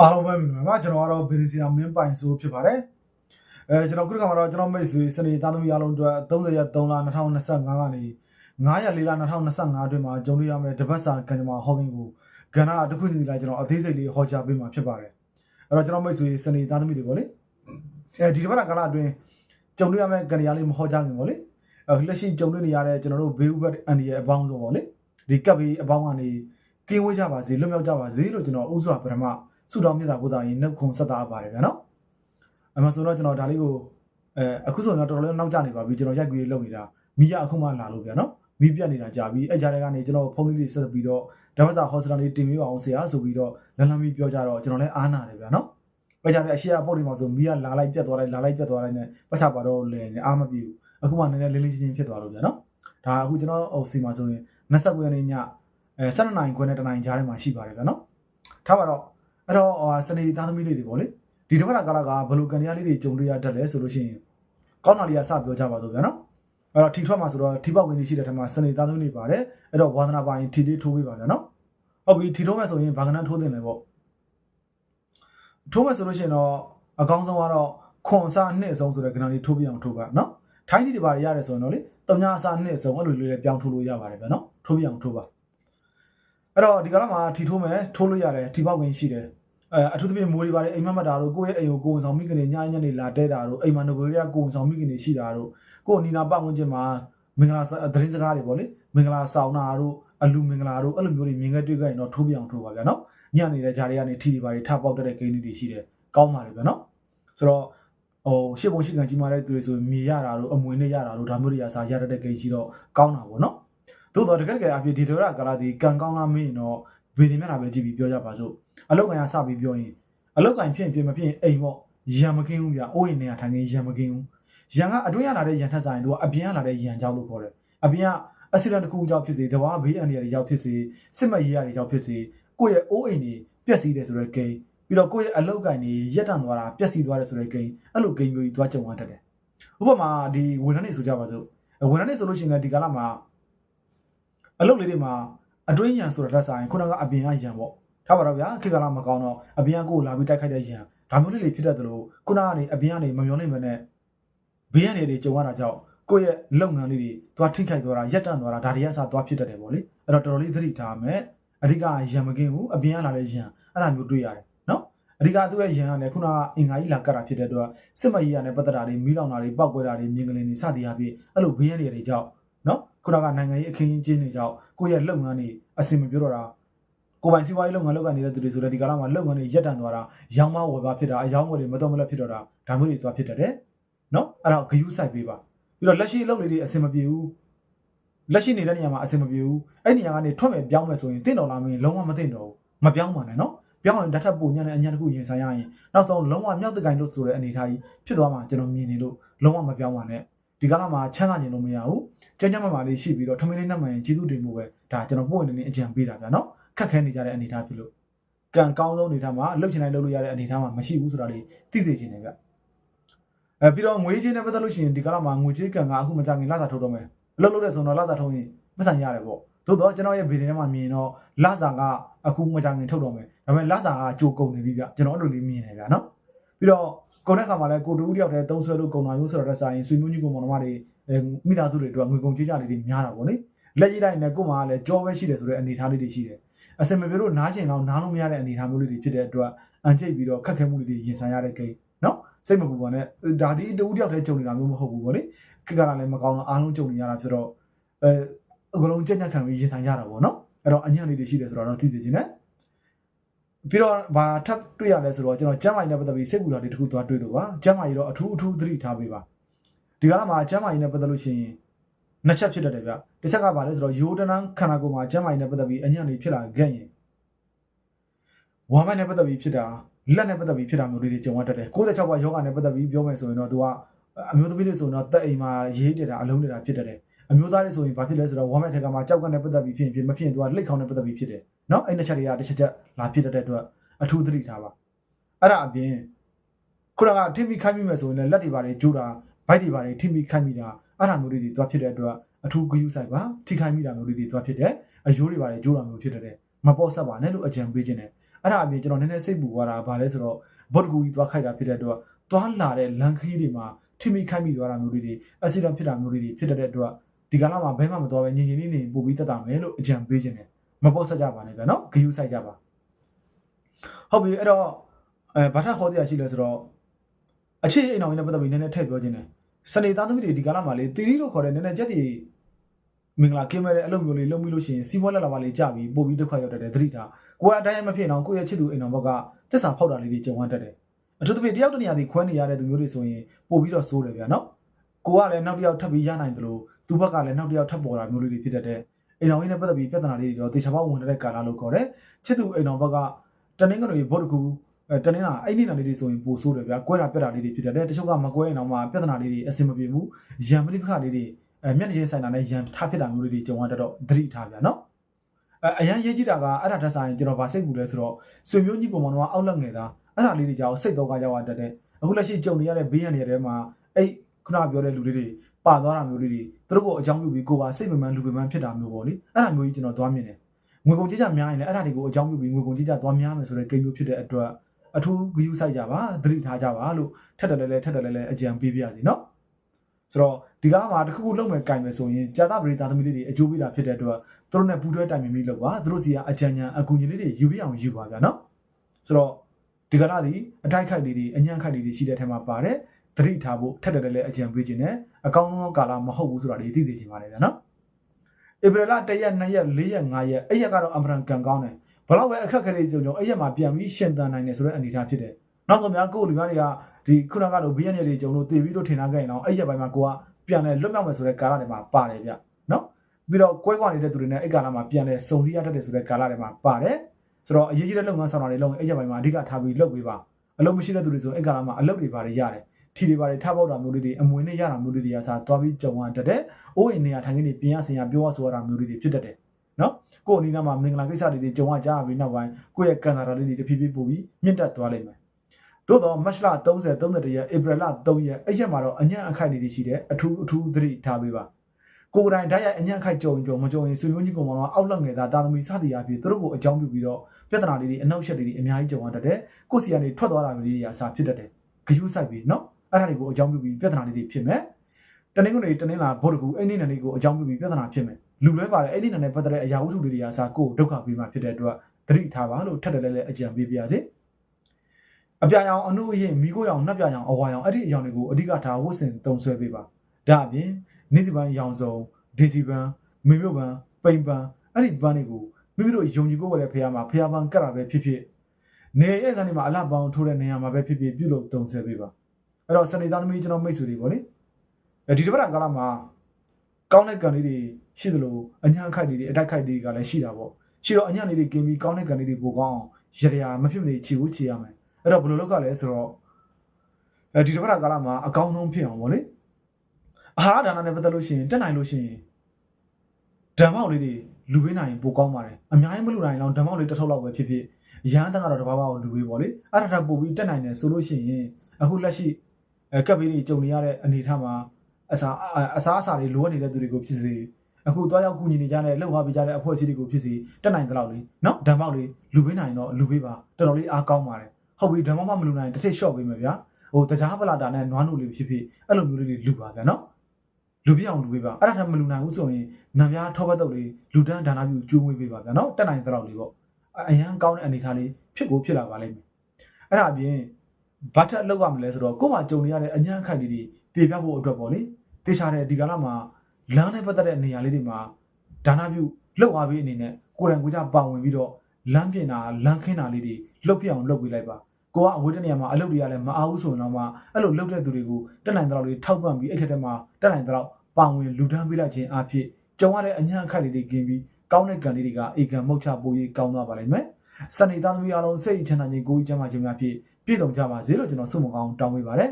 အားလုံးပဲမြင်ပါပါကျွန်တော်ကတော့ BDC မင်းပိုင်ဆိုဖြစ်ပါတယ်အဲကျွန်တော်ခုတစ်ခါမှာတော့ကျွန်တော်မိတ်ဆွေစနေသားသမီးအားလုံးအတွက်30ရက်3လ2025ကနေ9ရက်4လ2025အတွင်းမှာကြုံတွေ့ရမယ့်တပတ်စာကံကြမ္မာဟောကင်းကိုကဏ္ဍတစ်ခုစီလိုက်ကျွန်တော်အသေးစိတ်လေးဟောကြားပေးမှာဖြစ်ပါတယ်အဲ့တော့ကျွန်တော်မိတ်ဆွေစနေသားသမီးတွေပေါ့လေအဲဒီတပတ်ကဏ္ဍအတွင်းကြုံတွေ့ရမယ့်ကံတရားလေးမဟောကြားခင်ပေါ့လေအဲလက်ရှိကြုံတွေ့နေရတဲ့ကျွန်တော်တို့ဘေးဥပတ်အန်ဒီရဲ့အပေါင်းဆုံးပေါ့လေဒီကပ်ပြီးအပေါင်းကနေကင်းဝေးကြပါစေလွတ်မြောက်ကြပါစေလို့ကျွန်တော်ဥစွာပထမ ဆုတောင်းမြတ်တာဘုရားရင်နှုတ်ခွန်ဆက်တာပါတယ်ဗျာနော်အမှဆိုတော့ကျွန်တော်ဒါလေးကိုအဲအခုဆိုရင်တော့တော်တော်လေးနောက်ကျနေပါပြီကျွန်တော်ရိုက်ကြည့်လုပ်နေတာမိရအခုမှလာလို့ဗျာနော်မိပြတ်နေတာကြာပြီအဲ့ကြားထဲကနေကျွန်တော်ဖုန်းလေးတွေဆက်ပြီးတော့ဓမ္မစာဟောစတာလေးတင်ပေးပါအောင်ဆရာဆိုပြီးတော့လန်လန်မီပြောကြတော့ကျွန်တော်လည်းအားနာတယ်ဗျာနော်အဲ့ကြားထဲအရှိရပုတ်ဒီမှာဆိုမိရလာလိုက်ပြတ်သွားလိုက်လာလိုက်ပြတ်သွားလိုက်နဲ့ပတ်ချပါတော့လဲအားမပြေဘူးအခုမှနည်းနည်းလေးလေးချင်းချင်းဖြစ်သွားလို့ဗျာနော်ဒါအခုကျွန်တော်ဟိုစီမှာဆိုရင်29ရက်နေ့ညအဲ12နိုင်ခွဲနဲ့တနိုင်ကြားထဲမှာရှိပါတယ်ဗျာနော်ထားပါတော့ အဲ့တော့ဟိုစနေသားသမီးလေးတွေပေါ့လေဒီတစ်ခါကာလကဘယ်လိုကန်ရလေးတွေကြုံတွေ့ရတတ်လဲဆိုလို့ရှိရင်ကောင်းတာလေးကစပြောကြပါတော့ဗျာနော်အဲ့တော့ထီထွက်မှာဆိုတော့ထီပေါက်ဝင်နေရှိတဲ့ထက်မှာစနေသားသမီးတွေပါတယ်အဲ့တော့ဝါသနာပိုင်းထီလေးထိုးပေးပါဗျာနော်ဟုတ်ပြီထီထိုးမယ်ဆိုရင်ဘာကနန်းထိုးတင်လဲပေါ့ထိုးမယ်ဆိုလို့ရှိရင်တော့အကောင်းဆုံးကတော့ခွန်စားနှစ်အဆုံးဆိုတဲ့ကဏ္ဍလေးထိုးပြအောင်ထိုးပါနော်ထိုင်းတီတွေပါရတယ်ဆိုရင်တော့လေတမညာအစားနှစ်အဆုံးအဲ့လိုလေးလေးပြောင်းထိုးလို့ရပါတယ်ဗျာနော်ထိုးပြအောင်ထိုးပါ အဲ့တော့ဒီကလာမှာထီထိုးမယ်ထိုးလို့ရတယ်ထီပေါက်ဝင်ရှိတယ်အဲအထူးသဖြင့်မိုးတွေပါတယ်အိမ်မက်မက်တာတို့ကိုယ့်ရဲ့အိမ်ကိုကိုယ်ဝန်ဆောင်မိကနေညညနေလာတဲ့တာတို့အိမ်မှာငကိုရီးယားကိုယ်ဝန်ဆောင်မိကနေရှိတာတို့ကိုယ်နီနာပတ်ဝန်းကျင်မှာမင်္ဂလာသတင်းစကားတွေပေါ့လေမင်္ဂလာဆောင်တာတို့အလူမင်္ဂလာတို့အဲ့လိုမျိုးတွေမြင်ခဲ့တွေ့ခဲ့ရင်တော့ထိုးပြအောင်ထိုးပါဗျာနော်ညနေတဲ့ဂျာတွေကနေထီတွေပါတယ်ထပေါက်တဲ့ဂိမ်းတွေရှိတယ်ကောင်းပါတယ်ဗျာနော်ဆိုတော့ဟိုရှစ်ပုံရှစ်ကန်ကြီးမာတဲ့သူတွေဆိုမြေရတာတို့အမွေနဲ့ရတာတို့ဒါမျိုးတွေကစားရတဲ့ဂိမ်းကြီးတော့ကောင်းတာပေါ့နော် သို့တော့တကယ်တကယ်အဖြစ်ဒီဒေရကာလာဒီကန်ကောင်းလားမင်းတော့ဗီဒီမျက်နှာပဲကြည့်ပြီးပြောကြပါစို့အလောက်ကန်ရစပြီးပြောရင်အလောက်ကင်ဖြစ်ရင်ဖြစ်မဖြစ်ရင်အိမ်ပေါ့ရံမကင်းဘူးဗျအိုးရင်နေရထိုင်နေရံမကင်းဘူးရံကအတွင်းရလာတဲ့ရံထက်ဆိုင်တို့ကအပြင်ရလာတဲ့ရံကြောက်လို့ခေါ်တယ်အပြင်ကအက်ဆီဒန့်တစ်ခုကြောင့်ဖြစ်စေတဘာဘေးအန္တရာယ်တွေကြောင့်ဖြစ်စေစစ်မရေးရတွေကြောင့်ဖြစ်စေကိုယ့်ရဲ့အိုးအိမ်တွေပျက်စီးတယ်ဆိုတဲ့ဂိမ်းပြီးတော့ကိုယ့်ရဲ့အလောက်ကင်တွေရက်တန့်သွားတာပျက်စီးသွားတယ်ဆိုတဲ့ဂိမ်းအဲ့လိုဂိမ်းမျိုးကြီးသွားကြုံရတတ်တယ်ဥပမာဒီဝန်ထမ်းတွေဆိုကြပါစို့ဝန်ထမ်းတွေဆိုလို့ရှိရင်လည်းဒီကာလမှာ အလုပ်လေးတွေမှာအတွင်းရံဆိုတာတက်ဆိုင်ခုနကအပြင်ကရံပေါ့ထားပါတော့ဗျာခေတ်ကာလမကောင်းတော့အပြင်ကကိုလာပြီးတိုက်ခိုက်တဲ့ရန်ဒါမျိုးလေးတွေဖြစ်တတ်သလိုခုနကနေအပြင်ကနေမမျောနိုင်မနဲ့ဘေးရနေတွေကြုံရတာကြောင့်ကိုယ့်ရဲ့လုပ်ငန်းလေးတွေသွားထိခိုက်သွားတာရက်တန့်သွားတာဒါတွေကအစားသွားဖြစ်တတ်တယ်ပေါ့လေအဲ့တော့တော်တော်လေးသတိထားမယ်အဓိကရန်မကင်းဘူးအပြင်ကလာတဲ့ရန်အဲ့ဒါမျိုးတွေ့ရတယ်နော်အဓိကသူ့ရဲ့ရန်ကလည်းခုနကအင်္ဂါကြီးလာကတ်တာဖြစ်တဲ့အတွက်စစ်မကြီးရနဲ့ပတ်သက်တာတွေမီးလောင်တာတွေပောက်ကွဲတာတွေမြင်ကလေးတွေစသည်အဖြစ်အဲ့လိုဘေးရနေတွေကြောင့်နော် ခုနကနိုင်ငံရေးအခင်းကျင်းတွေကြောင့်ကိုယ့်ရဲ့လုပ်ငန်းတွေအဆင်မပြေတော့တာကိုယ်ပိုင်စီးပွားရေးလုပ်ငန်းလုပ်ကနေနေတဲ့သူတွေဆိုလည်းဒီကာလမှာလုပ်ငန်းတွေရက်တန့်သွားတာရောင်းမဝယ်ပါဖြစ်တာအယောင်းဝယ်တွေမတော်မလက်ဖြစ်တော့တာဒါမျိုးတွေသွားဖြစ်တတ်တယ်နော်အဲ့ဒါဂယူးဆိုင်ပေးပါပြီးတော့လက်ရှိအလုပ်လေးတွေအဆင်မပြေဘူးလက်ရှိနေတဲ့နေရာမှာအဆင်မပြေဘူးအဲ့နေရာကနေထွက်မယ်ပြောင်းမယ်ဆိုရင်တင့်တော်လာမင်းလုံးဝမသိတော့ဘူးမပြောင်းပါနဲ့နော်ပြောင်းရင်ဓာတ်ထပ်ပူညံ့တဲ့အညာတစ်ခုရင်ဆိုင်ရရင်နောက်ဆုံးလုံးဝမြောက်တကိုင်လို့ဆိုတဲ့အနေအထားကြီးဖြစ်သွားမှာကျွန်တော်မြင်နေလို့လုံးဝမပြောင်းပါနဲ့ ဒီကာလမှာချမ်းသာကျင်လို့မရဘူးကျန်းကျန်းမာမာလေးရှိပြီးတော့ထမင်းလေးနဲ့မှန်ရင်ကျေးဇူးတင်မှုပဲဒါကျွန်တော်ပို့နေနေအကြံပေးတာဗျာနော်ခက်ခဲနေကြတဲ့အနေအထားဖြစ်လို့ကံကောင်းဆုံးအနေအထားမှာလှုပ်ချင်တိုင်းလှုပ်လို့ရတဲ့အနေအထားမှာမရှိဘူးဆိုတာလေးသိစေချင်တယ်ဗျအဲပြီးတော့ငွေချင်းနဲ့ပတ်သက်လို့ရှိရင်ဒီကာလမှာငွေချင်းကံကအခုမကြခင်လာတာထုတ်တော့မယ်အလုပ်လုပ်တဲ့ဆိုတော့လာတာထုတ်ရင်ပတ်စံရတယ်ပေါ့သို့တော့ကျွန်တော်ရဲ့ဗီဒီယိုထဲမှာမြင်တော့လာစာကအခုမကြခင်ထုတ်တော့မယ်ဒါပေမဲ့လာစာကကြိုကုန်နေပြီဗျကျွန်တော်အဲ့လိုလေးမြင်နေဗျနော် ပြီးတော့ကုန်တဲ့ခါမှာလည်းကိုတူဦးတယောက်တည်းသုံးဆွဲလို့ကုန်တာမျိုးဆိုတော့ဆိုင်ဆွေမျိုးကြီးကောင်မောင်နှမတွေအဲမိသားစုတွေအတွက်ငွေကုန်ကြေးကြလေးတွေများတာပေါ့လေလက်ကြီးတိုင်းနဲ့ကို့မှာလည်းကြောပဲရှိတယ်ဆိုတဲ့အနေအထားလေးတွေရှိတယ်အစင်မပြေလို့နားကျင်တော့နားလို့မရတဲ့အနေအထားမျိုးလေးတွေဖြစ်တဲ့အတွက်အန်ချိတ်ပြီးတော့ခက်ခဲမှုလေးတွေရင်ဆိုင်ရတဲ့ကိန်းနော်စိတ်မပူပါနဲ့ဒါဒီတူတယောက်တည်းကြုံနေတာမျိုးမဟုတ်ဘူးဗောလေခက်ကလည်းမကောင်းတော့အားလုံးကြုံနေရတာဖြစ်တော့အဲအကလုံးကြက်ညက်ခံပြီးရင်ဆိုင်ရတာဗောနော်အဲ့တော့အညံ့လေးတွေရှိတယ်ဆိုတော့သိသိချင်းနဲ့ ပြီးတော့ဘာထပ်တွေ့ရလဲဆိုတော့ကျွန်တော်ကျမ်းမာရေးနဲ့ပတ်သက်ပြီးစိတ်ပူတာတွေတခုသွားတွေ့လို့ပါကျမ်းမာရေးတော့အထူးအထူးသတိထားပေးပါဒီကနေ့မှာကျမ်းမာရေးနဲ့ပတ်သက်လို့ရှိရင်နှစ်ချက်ဖြစ်တတ်တယ်ဗျတစ်ချက်ကဘာလဲဆိုတော့ယိုဒနန်ခန္ဓာကိုယ်မှာကျမ်းမာရေးနဲ့ပတ်သက်ပြီးအညံ့လေးဖြစ်လာခဲ့ရင်ဝါမနဲ့ပတ်သက်ပြီးဖြစ်တာလက်နဲ့ပတ်သက်ပြီးဖြစ်တာမျိုးလေးတွေကြုံရတတ်တယ်66ပါယောဂနဲ့ပတ်သက်ပြီးပြောမယ်ဆိုရင်တော့သူကအမျိုးသမီးတွေဆိုရင်တော့တက်အိမ်မှာရေးတက်တာအလုံးနေတာဖြစ်တတ်တယ် အမျိုးသားတွေဆိုရင်ဘာဖြစ်လဲဆိုတော့ဝမ်မက်ထက်ကမှကြောက်ကနဲ့ပတ်သက်ပြီးဖြစ်ရင်ဖြစ်မဖြစ်ရင်သူကလှိတ်ခေါင်းနဲ့ပတ်သက်ပြီးဖြစ်တယ်နော်အဲ့နှစ်ချက်တွေကတစ်ချက်ချက်လာဖြစ်တတ်တဲ့အတွက်အထူးသတိထားပါအဲ့ဒါအပြင်ခုနကထိမိခိုင်းမိမယ်ဆိုရင်လည်းလက်တွေပါတယ်ကြိုးတာဘိုက်တွေပါတယ်ထိမိခိုင်းမိတာအဲ့ဒါမျိုးတွေတွားဖြစ်တဲ့အတွက်အထူးဂရုစိုက်ပါထိခိုင်းမိတာမျိုးတွေတွားဖြစ်တယ်အယိုးတွေပါတယ်ကြိုးတာမျိုးဖြစ်တဲ့မပေါ့ဆက်ပါနဲ့လို့အကြံပေးခြင်းနဲ့အဲ့ဒါအပြင်ကျွန်တော်နည်းနည်းစိတ်ပူသွားတာဗာလဲဆိုတော့ဘုတ်ကူကြီးတွားခိုက်တာဖြစ်တဲ့အတွက်တွားလာတဲ့လန်ခီးတွေမှာထိမိခိုက်မိသွားတာမျိုးတွေအက်ဆီဒန့်ဖြစ်တာမျိုးတွေဖြစ်တဲ့အတွက် ဒီကလာမှာဘဲမှမတော်ပဲညင်ညင်လေးနေပို့ပြီးတက်တာမယ်လို့အကြံပေးခြင်းတယ်မပေါ့ဆက်ကြပါနဲ့ဗျာနော်ဂယူဆိုင်ကြပါဟုတ်ပြီအဲ့တော့အဲဘာထခေါ်တရားရှိလဲဆိုတော့အခြေအိမ်အောင်နဲ့ပတ်သက်ပြီးနည်းနည်းထည့်ပြောခြင်းတယ်စနေသားသမီးတွေဒီကလာမှာလေတီရီလို့ခေါ်တဲ့နည်းနည်းချက်တွေမင်္ဂလာကင်းမဲ့တဲ့အလုပ်မျိုးလေးလုပ်ပြီးလို့ရှိရင်စီးပွားလက်လာပါလေးကြပြီးပို့ပြီးဒုက္ခရောက်တတ်တယ်သတိထားကိုယ်အတိုင်းမဖြစ်အောင်ကိုယ့်ရဲ့ချစ်သူအိမ်တော်ဘက်ကသစ္စာဖောက်တာလေးတွေကြုံရတတ်တယ်အထူးသဖြင့်တယောက်တစ်နေရာစီခွဲနေရတဲ့သူမျိုးတွေဆိုရင်ပို့ပြီးတော့စိုးတယ်ဗျာနော်ကိုကလည်းနောက်တစ်ယောက်ထပ်ပြီးရနိုင်တယ်လို့ သူဘက်ကလည်းနောက်တစ်ယောက်ထပ်ပေါ်တာမျိုးလေးတွေဖြစ်တတ်တယ်အိမ်တော်ကြီးနဲ့ပတ်သက်ပြီးပြဿနာလေးတွေတော့တေချာပေါက်ဝင်တဲ့ကာလလို့ခေါ်တယ်ချစ်သူအိမ်တော်ဘက်ကတနင်္ဂနွေဘော့တကူအဲတနင်္လာအဲ့ဒီနာလေးတွေဆိုရင်ပိုဆိုးတယ်ဗျာကွဲတာပြက်တာလေးတွေဖြစ်တတ်တယ်တချို့ကမကွဲရင်တော့မှပြဿနာလေးတွေအဆင်မပြေဘူးရံပလိပခလေးတွေအဲမျက်နှာချင်းဆိုင်တာနဲ့ရံထားဖြစ်တာမျိုးလေးတွေကြုံရတတ်တော့သတိထားဗျာနော်အဲအရန်ရေးကြည့်တာကအဲ့ဒါတက်ဆိုင်ကျွန်တော်ဗာစိတ်ပူလဲဆိုတော့ဆွေမျိုးကြီးပုံမှန်တော့အောက်လက်ငယ်သားအဲ့ဒါလေးတွေကြောင့်စိတ်တော့ကရောက်တတ်တယ်အခုလက်ရှိကြုံနေရတဲ့ဘေးရန်တွေထဲမှာအဲ့ခုနပြောတဲ့လူလေးတွေ ပါသွားတာမျိုးလေးတွေသူတို့ကိုအကြောင်းပြုပြီးကိုပါစိတ်မမှန်လူပမှန်ဖြစ်တာမျိုးပေါ့လေအဲ့ဒါမျိုးကြီးကျွန်တော်သွားမြင်တယ်ငွေကုန်ကြေးကြများရင်လည်းအဲ့ဒါတွေကိုအကြောင်းပြုပြီးငွေကုန်ကြေးကြသွားများမယ်ဆိုတဲ့ကိန်းမျိုးဖြစ်တဲ့အတွက်အထူးဂရုစိုက်ကြပါသတိထားကြပါလို့ထက်တယ်လဲလဲထက်တယ်လဲလဲအကြံပေးပြရစီနော်ဆိုတော့ဒီကားမှာတစ်ခုခုလုပ်မယ်ကြိုင်မယ်ဆိုရင်ကြာတာပရိသတ်သမီးလေးတွေအကျိုးပေးတာဖြစ်တဲ့အတွက်သူတို့နဲ့ပူးတွဲတိုင်ပင်ပြီးလုပ်ပါသူတို့စီကအကြံဉာဏ်အကူအညီလေးတွေယူပြအောင်ယူပါဗျာနော်ဆိုတော့ဒီကလာဒီအတိုက်ခိုက်လေးတွေအညံ့ခိုက်လေးတွေရှိတဲ့ထဲမှာပါတယ် သတိထားဖို့ထက်တယ်လဲလဲအကြံပေးခြင်းနဲ့အကောင်းဆုံးကာလမဟုတ်ဘူးဆိုတာတွေသိစေချင်ပါတယ်ဗျာနော်ဧပြီလ1ရက်2ရက်4ရက်5ရက်အဲ့ရက်ကတော့အမှန်ကန်ကောင်းတယ်ဘလောက်ပဲအခက်အခဲတွေကြုံကြုံအဲ့ရက်မှာပြန်ပြီးရှင်သန်နိုင်တယ်ဆိုတဲ့အနေအထားဖြစ်တယ်နောက်ဆုံးများကိုယ်လူများတွေကဒီခုနကတော့ဘီယန်ရက်တွေကြုံလို့တည်ပြီးတော့ထင်ထားခဲ့ရင်တော့အဲ့ရက်ပိုင်းမှာကိုကပြန်လဲလွတ်မြောက်မယ်ဆိုတဲ့ကာလတွေမှာပါတယ်ဗျနော်ပြီးတော့ကွဲကွာနေတဲ့သူတွေနဲ့အဲ့ကာလမှာပြန်လဲစုံစည်းရတတ်တယ်ဆိုတဲ့ကာလတွေမှာပါတယ်ဆိုတော့အရေးကြီးတဲ့လုပ်ငန်းဆောင်တာတွေလုပ်ရင်အဲ့ရက်ပိုင်းမှာအဓိကထားပြီးလုပ်ပေးပါအလုပ်မရှိတဲ့သူတွေဆိုအဲ့ကာလမှာအလုပ်တွေပါတယ်ရတယ် ထီတွေပါတယ်ထားပေါက်တာမျိုးလေးတွေအမွေနဲ့ရတာမျိုးလေးတွေကစားသွားပြီးကြုံရတတ်တယ်။အိုးအိမ်နေရာထိုင်ခင်းတွေပြင်ရဆင်ရပြောရဆိုရတာမျိုးလေးတွေဖြစ်တတ်တယ်။နော်ကိုယ်အနီးနားမှာမင်္ဂလာကိစ္စတွေကြုံရကြပြီးနောက်ပိုင်းကိုယ့်ရဲ့ကန်စာတာလေးတွေတဖြည်းဖြည်းပို့ပြီးမြင့်တက်သွားလိမ့်မယ်။သို့တော့မတ်လ30 31ရက်ဧပြီလ3ရက်အဲ့ရက်မှာတော့အညံ့အခိုက်တွေရှိတယ်အထူးအထူးသတိထားပေးပါ။ကိုယ်တိုင်ဓာတ်ရိုက်အညံ့အခိုက်ကြုံကြုံမကြုံရင်ဆွေမျိုးကြီးကောင်မောင်အောက်လက်ငယ်သားတာသမီစသည်အဖြစ်သူတို့ကိုအကြောင်းပြုပြီးတော့ပြဿနာလေးတွေအနောက်ရှက်တွေအများကြီးကြုံရတတ်တယ်။ကိုယ်စီကနေထွက်သွားတာမျိုးလေးတွေအစားဖြစ်တတ်တယ်။ဂယုစိုက်ပြီးနော် အဲ့ဒါတွေကိုအကြောင်းပြုပြီးပြဿနာလေးတွေဖြစ်မယ်တနင်္ဂနွေတနင်္လာဗုဒ္ဓကူအဲ့ဒီနေ့ကိုအကြောင်းပြုပြီးပြဿနာဖြစ်မယ်လူလွဲပါတယ်အဲ့ဒီနေ့နဲ့ပတ်သက်တဲ့အရာဝတ္ထုတွေတွေအစားကိုယ်ဒုက္ခပေးမှဖြစ်တဲ့အတွက်သတိထားပါလို့ထပ်တယ်လဲလဲအကြံပေးပါရစေအပြာရောင်အနုအရင်မိခိုးရောင်နှက်ပြရောင်အဝါရောင်အဲ့ဒီအရောင်တွေကိုအဓိကထားဝတ်ဆင်တုံဆွဲပေးပါဒါအပြင်နေ့စီပန်းရောင်စုံဒီစီပန်းမေမြို့ပန်းပိန်ပန်းအဲ့ဒီပန်းတွေကိုမိမိတို့ယုံကြည်ကိုယ်ရဲ့ဖះမှာဖះပန်းကတ်တာပဲဖြစ်ဖြစ်နေရဲ့ကနေမှာအလှပောင်းထိုးတဲ့နေရာမှာပဲဖြစ်ဖြစ်ပြုလုပ်တုံဆွဲပေးပါ အဲ့တော့စနေသားသမီးကျွန်တော်မိတ်ဆွေတွေပေါ့လေအဲဒီတစ်ပတ်ကာလမှာကောင်းတဲ့ကံလေးတွေရှိသလိုအညာခိုက်လေးတွေအတိုက်ခိုက်လေးတွေကလည်းရှိတာပေါ့ရှိတော့အညာလေးတွေကင်းပြီးကောင်းတဲ့ကံလေးတွေပိုကောင်းအောင်ရရမဖြစ်မနေခြေဦးခြေရမယ်အဲ့တော့ဘယ်လိုလုပ်ကလဲဆိုတော့အဲဒီတစ်ပတ်ကာလမှာအကောင်းဆုံးဖြစ်အောင်ပေါ့လေအာဟာရဒါနနဲ့ပတ်သက်လို့ရှိရင်တက်နိုင်လို့ရှိရင်ဓမ္မောက်လေးတွေလူပေးနိုင်ရင်ပိုကောင်းပါတယ်အများကြီးမလူနိုင်တော့ဓမ္မောက်လေးတစ်ထုပ်လောက်ပဲဖြစ်ဖြစ်ရဟန်းတန်ကတော့တဘာဘာကိုလူပေးပေါ့လေအဲ့ဒါတော့ပို့ပြီးတက်နိုင်တယ်ဆိုလို့ရှိရင်အခုလက်ရှိ အဲကပ်ပြီးကြုံနေရတဲ့အနေအထားမှာအစားအစားအစာတွေလိုအပ်နေတဲ့သူတွေကိုဖြစ်စေအခုသွားရောက်ကူညီနေကြတဲ့လှုပ်သွားပြကြတဲ့အဖွဲ့အစည်းတွေကိုဖြစ်စေတက်နိုင်တဲ့လောက်လေးနော်ဓမ္မောက်လေးလူပေးနိုင်တော့လူပေးပါတော်တော်လေးအားကောင်းပါတယ်ဟုတ်ပြီဓမ္မောက်မှမလူနိုင်တစ်ထစ်ရှော့ပေးမယ်ဗျာဟိုတကြားပလာတာနဲ့နွားနို့လေးဖြစ်ဖြစ်အဲ့လိုမျိုးလေးတွေလူပါဗျာနော်လူပြအောင်လူပေးပါအဲ့ဒါထက်မလူနိုင်ဘူးဆိုရင်နံပြားထောပတ်တုပ်လေးလူတန်းဒါနာပြုကျိုးမွေးပေးပါဗျာနော်တက်နိုင်တဲ့လောက်လေးပေါ့အရန်ကောင်းတဲ့အနေအထားလေးဖြစ်ကိုဖြစ်လာပါလိမ့်မယ်အဲ့ဒါအပြင် ဘာထက်လောက်ရမလဲဆိုတော့ကို့မှာကြုံနေရတဲ့အញ្ញံခိုက်လေးတွေပြေပြဖို့အတွက်ပေါ့လေတေချာတဲ့ဒီကလာမှာလမ်းနဲ့ပတ်သက်တဲ့နေရာလေးတွေမှာဒါနာပြုလှုပ်သွားပြီးအနေနဲ့ကိုယ်တိုင်ကိုယ်ကြပါဝင်ပြီးတော့လမ်းပြင်တာလမ်းခင်းတာလေးတွေလှုပ်ပြအောင်လှုပ်ပေးလိုက်ပါကိုကအဝေးတနေရာမှာအလုပ်တွေကလည်းမအားဘူးဆိုရင်တော့မှအဲ့လိုလှုပ်တဲ့သူတွေကိုတက်နိုင်တဲ့လောက်လေးထောက်ပံ့ပြီးအဲ့ထက်တည်းမှာတက်နိုင်တဲ့လောက်ပါဝင်လူတန်းပေးလိုက်ခြင်းအဖြစ်ကြုံရတဲ့အញ្ញံခိုက်လေးတွေကင်းပြီးကောင်းတဲ့ကံလေးတွေကအေကံမုတ်ချပိုးရေးကောင်းသွားပါလိမ့်မယ်စနေသားသမီးအားလုံးစိတ်ချမ်းသာခြင်းကိုယ်ကြီးချမ်းသာခြင်းများဖြင့် ပြည့်စုံကြပါစေလို့ကျွန်တော်ဆုမကောင်းတောင်းပေးပါတယ်